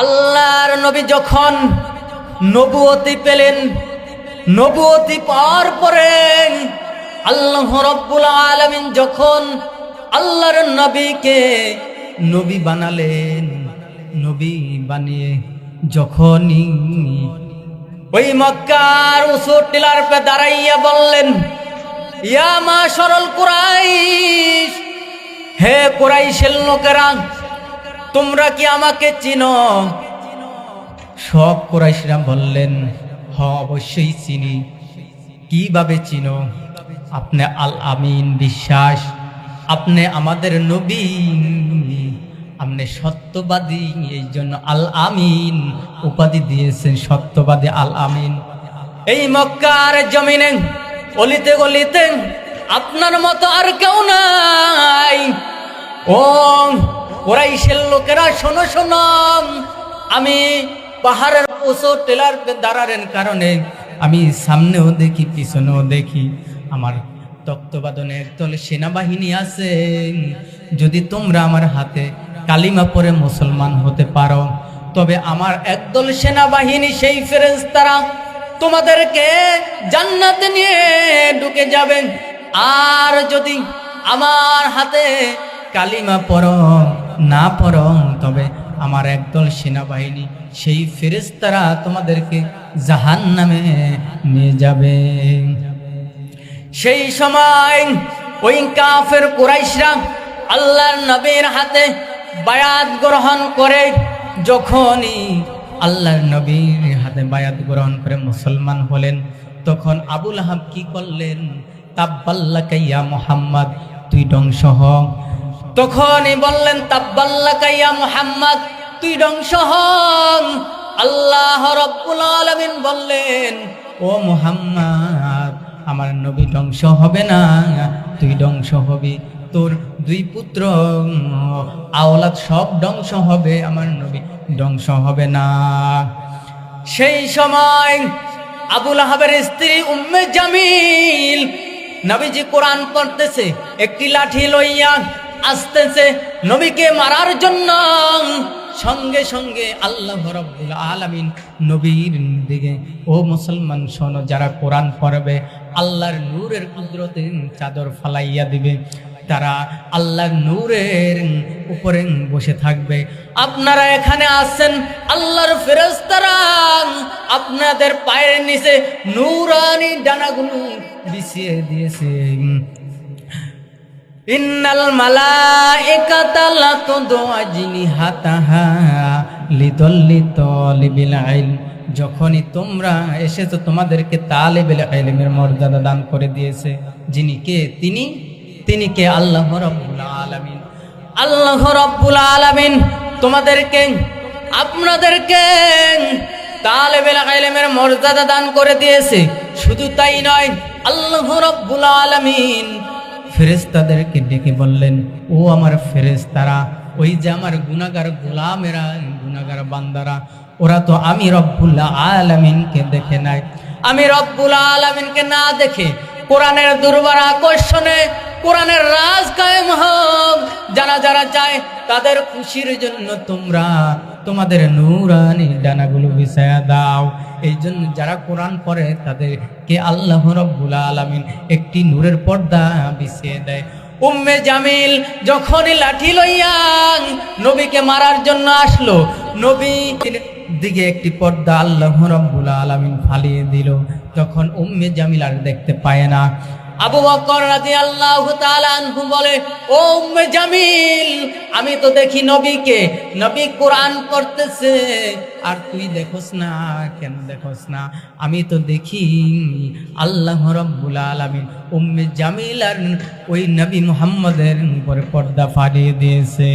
আল্লাহর নবী যখন নবুয়তি পেলেন, নবুয়তি পাওয়ার পরে আল্লাহ রব্বুল আলমিন যখন আল্লাহর নবীকে নবী বানালেন, নবী বানিয়ে যখনই ওই মক্কার উসুর টিলার পে দাঁড়াইয়া বললেন, ইয়া মা সরল কুরাইশ, হে কুরাইশের লোকেরা তোমরা কি আমাকে চিনো? সব কুরাইশরা বললেন হ অবশ্যই চিনি। কীভাবে চিনো? আপনি আল আমিন বিশ্বাস, আপনি আমাদের নবী। আপনি সত্যবাদী, এই জন্য আল আমিন উপাধি দিয়েছেন, সত্যবাদী আল আমিন এই মক্কার জমিনে, অলিতে গলিতে আপনার মতো আর কেউ নাই। ও ওরাইশের লোকেরা, শোনো শোনো। আমি পাহাড়ের উঁচু টেলার দাঁড়ারেন কারণে আমি সামনেও দেখি, পিছনেও দেখি, আমার তত্ত্বাবধানে একদল সেনাবাহিনী আছে। যদি তোমরা আমার হাতে কালিমা পরে মুসলমান হতে পারো, তবে আমার একদল সেনাবাহিনী, সেই ফেরেশতারা তোমাদেরকে জান্নাতে নিয়ে ঢুকে যাবেন আর যদি আমার হাতে কালিমা পর না পর তবে আমার একদল সেনাবাহিনী, সেই ফেরেশতারা তোমাদেরকে জাহান নামে নিয়ে যাবে। সেই সময় ওই কাফের কুরাইশরা আল্লাহর নবীর হাতে বায়াত গ্রহণ করে, যখনই আল্লাহর নবীর হাতে বায়াত গ্রহণ করে মুসলমান হলেন, তখন আবুল আহাব কি করলেন? তাব্বাল্লা কাইয়া মোহাম্মদ, তুই ধ্বংস হ। তখনই বললেন তাব্বাল্লা কাইয়া মোহাম্মদ, তুই ধ্বংস হ আল্লাহ রব্বুল আলামিন বললেন, ও মোহাম্মদ, আমার নবী ধ্বংস হবে না, তুই ধ্বংস হবি। তোর দুই পুত্র, আওলাদ সব ধ্বংস হবে, আমার নবী ধ্বংস হবে না। সেই সময় আবুল আহাবের স্ত্রী উম্মে জামিল, নবীজি কোরআন পড়তেছে, একটি লাঠি লইয়া আসতেছে নবীকে মারার জন্য। সঙ্গে সঙ্গে আল্লাহ রব্বুল আলামিন নবীর দিকে, ও মুসলমান, শোনো, যারা কোরআন পড়বে, আল্লাহর নূরের কুদরতে চাদর ফালাইয়া দিবে। তারা আল্লাহর নূরের উপরে বসে থাকবে। আপনারা এখানে আসছেন আল্লাহর ফেরেশতারা। আপনাদের পায়ের নিচে নূরানি ডানাগুলো বিছিয়ে দিয়েছে। ইন্নাল মালাইকাতা লা তুদু আজনিহাতাহা লিদল্লি যখনই তোমরা এসেছ, তোমাদেরকে তালেবেল ইলমের মর্যাদা দান করে দিয়েছে। যিনি কে? তিনি? তিনি কে? আল্লাহ রাব্বুল আলামিন। আল্লাহ রাব্বুল আলামিন তোমাদেরকে, আপনাদেরকে তালেবেল ইলমের মর্যাদা দান করে দিয়েছে। শুধু তাই নয়, আল্লাহ রাব্বুল আলামিন ফেরেস্তাদেরকে ডেকে বললেন, ও আমার ফেরেস্তারা ওই যে আমার গুনাগার গোলামেরা গুনাগার বান্দারা, ওরা তো আমি রব্বুল্লা আলামিনকে দেখে নাই। আমি রব্বুল আলামিনকে না দেখে কোরআনের দুর্বার আকর্ষণে, কোরআনের রাজ কায়েম হোক যারা যারা চায়, তাদের খুশির জন্য তোমরা তোমাদের নূরানি ডানাগুলো বিছায়া দাও। এই জন্য যারা কোরআন পড়ে, তাদেরকে আল্লাহ রব্বুল আলামিন একটি নূরের পর্দা বিছিয়ে দেয়। উম্মে জামিল যখনই লাঠি লইয়া নবীকে মারার জন্য আসলো, নবী দিকে একটি পর্দা আল্লাহ রব্বুল আলামিন ফালিয়ে দিল। তখন উম্মে জামিল আর দেখতে পায় না আবু বকর রাদিয়াল্লাহু তাআলা বলে, ও জামিল, আমি তো দেখি নবীকে, নবী কোরআন করতেছে আর তুই দেখোস না, কেন দেখোস না? আমি তো দেখি আল্লাহ রাব্বুল আলামিন উম্মে জামিল আর ওই নবী মুহাম্মদের উপরে পর্দা ফাড়িয়ে দিয়েছে।